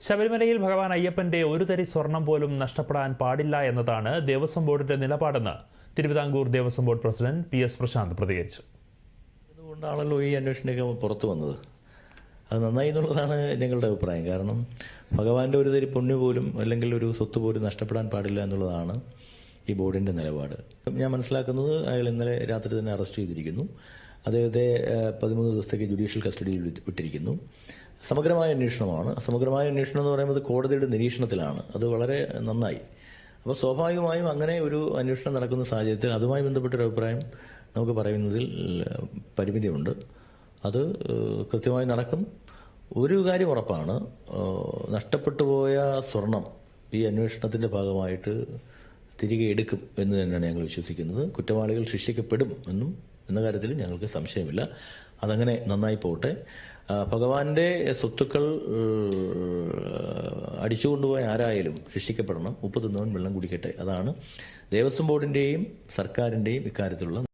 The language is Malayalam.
ശബരിമലയിൽ ഭഗവാൻ അയ്യപ്പന്റെ ഒരു തരി സ്വർണം പോലും നഷ്ടപ്പെടാൻ പാടില്ല എന്നതാണ് ദേവസ്വം ബോർഡിന്റെ നിലപാടെന്ന് Thiruvithamkoor Devaswom board president P S Prasanth പ്രതികരിച്ചു. അതുകൊണ്ടാണല്ലോ ഈ അന്വേഷണമൊക്കെ പുറത്തു വന്നത്. അത് നന്നായി എന്നുള്ളതാണ് ഞങ്ങളുടെ അഭിപ്രായം. കാരണം ഭഗവാന്റെ ഒരു തരി പുണ്യ പോലും അല്ലെങ്കിൽ ഒരു സ്വത്ത് പോലും നഷ്ടപ്പെടാൻ പാടില്ല എന്നുള്ളതാണ് ഈ ബോർഡിന്റെ നിലപാട്. ഞാൻ മനസ്സിലാക്കുന്നത് അയാൾ ഇന്നലെ രാത്രി തന്നെ അറസ്റ്റ് ചെയ്തിരിക്കുന്നു. അദ്ദേഹത്തെ പതിമൂന്ന് ദിവസത്തേക്ക് ജുഡീഷ്യൽ കസ്റ്റഡിയിൽ വിട്ട്- വിട്ടിരിക്കുന്നു. സമഗ്രമായ അന്വേഷണമാണ്. സമഗ്രമായ അന്വേഷണം എന്ന് പറയുന്നത് കോടതിയുടെ നിരീക്ഷണത്തിലാണ്. അത് വളരെ നന്നായി. അപ്പോൾ സ്വാഭാവികമായും അങ്ങനെ ഒരു അന്വേഷണം നടക്കുന്ന സാഹചര്യത്തിൽ അതുമായി ബന്ധപ്പെട്ടൊരു അഭിപ്രായം നമുക്ക് പറയുന്നതിൽ പരിമിതിയുണ്ട്. അത് കൃത്യമായി നടക്കും. ഒരു കാര്യം ഉറപ്പാണ്. നഷ്ടപ്പെട്ടു പോയ സ്വർണം ഈ അന്വേഷണത്തിന്റെ ഭാഗമായിട്ട് തിരികെ എടുക്കും എന്ന് തന്നെയാണ് ഞങ്ങൾ വിശ്വസിക്കുന്നത്. കുറ്റവാളികൾ ശിക്ഷിക്കപ്പെടും എന്നും എന്ന കാര്യത്തിൽ ഞങ്ങൾക്ക് സംശയമില്ല. അതങ്ങനെ നന്നായി പോട്ടെ. ഭഗവാന്റെ സ്വത്തുക്കൾ അടിച്ചുകൊണ്ടുപോയ ആരായാലും ശിക്ഷിക്കപ്പെടണം. ഉപ്പ് തിന്നവൻ വെള്ളം കുടിക്കട്ടെ. അതാണ് ദേവസ്വം ബോർഡിന്റെയും സർക്കാരിന്റെയും ഇക്കാര്യത്തിലുള്ള